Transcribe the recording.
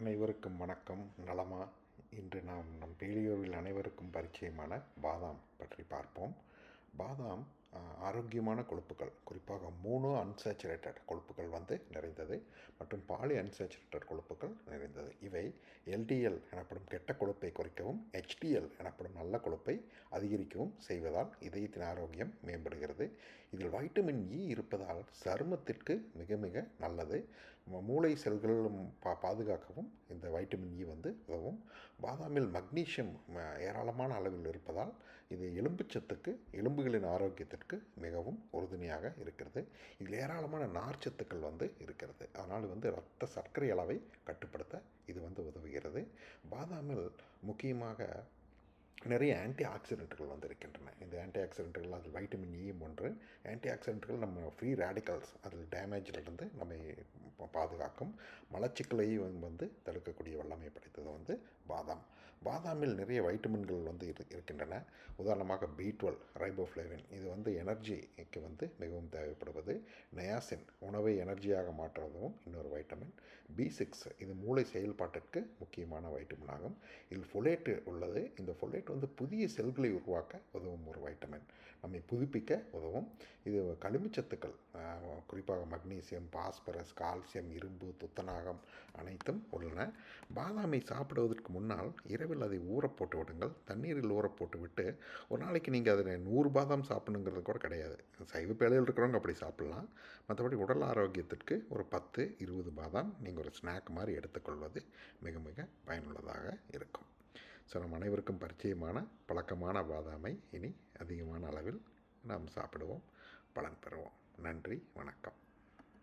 அனைவருக்கும் வணக்கம். நலமா? இன்று நாம் நம் பேலியோவில் அனைவருக்கும் பரிச்சயமான பாதாம் பற்றி பார்ப்போம். பாதாம் ஆரோக்கியமான கொழுப்புகள் குறிப்பாக மூணு அன்சேச்சுரேட்டட் கொழுப்புகள் வந்து நிறைந்தது மற்றும் பாலி அன்சேச்சுரேட்டட் கொழுப்புகள் நிறைந்தது. இவை எல்டிஎல் எனப்படும் கெட்ட கொழுப்பை குறைக்கவும் ஹெச்டிஎல் எனப்படும் நல்ல கொழுப்பை அதிகரிக்கவும் செய்வதால் இதயத்தின் ஆரோக்கியம் மேம்படுகிறது. இதில் வைட்டமின் இ e இருப்பதால் சருமத்திற்கு மிக மிக நல்லது. மூளை செல்களும் பா பாதுகாக்கவும் இந்த வைட்டமின் இ e வந்து உதவும். பாதாமில் மக்னீஷியம் ஏராளமான அளவில் இருப்பதால் இது எலும்புச்சத்துக்கு எலும்புகளின் ஆரோக்கியத்திற்கு மிகவும் உறுதுணையாக இருக்கிறது. இதில் ஏராளமான நார்ச்சத்துக்கள் வந்து இருக்கிறது. அதனால் வந்து இரத்த சர்க்கரை அளவை கட்டுப்படுத்த இது வந்து உதவுகிறது. பாதாமில் முக்கியமாக நிறைய ஆன்டி ஆக்சிடென்ட்கள் வந்து இருக்கின்றன இந்த ஆன்டி ஆக்சிடென்ட்கள் e அதில் வைட்டமின் இயும் ஒன்று ஆன்டி ஆக்சிடென்ட்கள் நம்ம ஃப்ரீ ரேடிக்கல்ஸ் அதில் டேமேஜிலிருந்து நம்மை பாதுகாக்கும். மலச்சிக்கலையும் வந்து தடுக்கக்கூடிய வல்லமை படைத்தது வந்து பாதாம். பாதாமில் நிறைய வைட்டமின்கள் வந்து இரு இருக்கின்றன. உதாரணமாக பி டுவெல் ரைபோஃப்ளேவின் இது வந்து எனர்ஜிக்கு வந்து மிகவும் தேவைப்படுவது. நயாசின் உணவை எனர்ஜியாக மாற்றுவதும் இன்னொரு வைட்டமின் பி சிக்ஸ் இது மூளை செயல்பாட்டிற்கு முக்கியமான வைட்டமின் ஆகும் இதில் ஃபொலேட்டு உள்ளது. இந்த ஃபொலேட் வந்து புதிய செல்களை உருவாக்க உதவும் ஒரு வைட்டமின் நம்மை புதுப்பிக்க உதவும். இது கனிமச்சத்துக்கள் குறிப்பாக மக்னீசியம் பாஸ்பரஸ் கால்சியம் இரும்பு துத்தநாகம் அனைத்தும் உள்ளன. பாதாமை சாப்பிடுவதற்கு முன்னால் இரவில் அதை ஊற போட்டு விடுங்கள். தண்ணீரில் ஊற போட்டு விட்டு ஒரு நாளைக்கு நீங்கள் அதில் நூறு பாதாம் சாப்பிடணுங்கிறது கூட கிடையாது. சைவ பேழையில் இருக்கிறவங்க அப்படி சாப்பிட்லாம். மற்றபடி உடல் ஆரோக்கியத்திற்கு ஒரு பத்து இருபது பாதாம் நீங்கள் ஒரு ஸ்நாக் மாதிரி எடுத்துக்கொள்வது மிக மிக பயனுள்ளதாக இருக்கும். ஸோ நம் அனைவருக்கும் பரிச்சயமான பழக்கமான பாதாமை இனி அதிகமான அளவில் நாம் சாப்பிடுவோம் பலன் பெறுவோம். நன்றி வணக்கம்.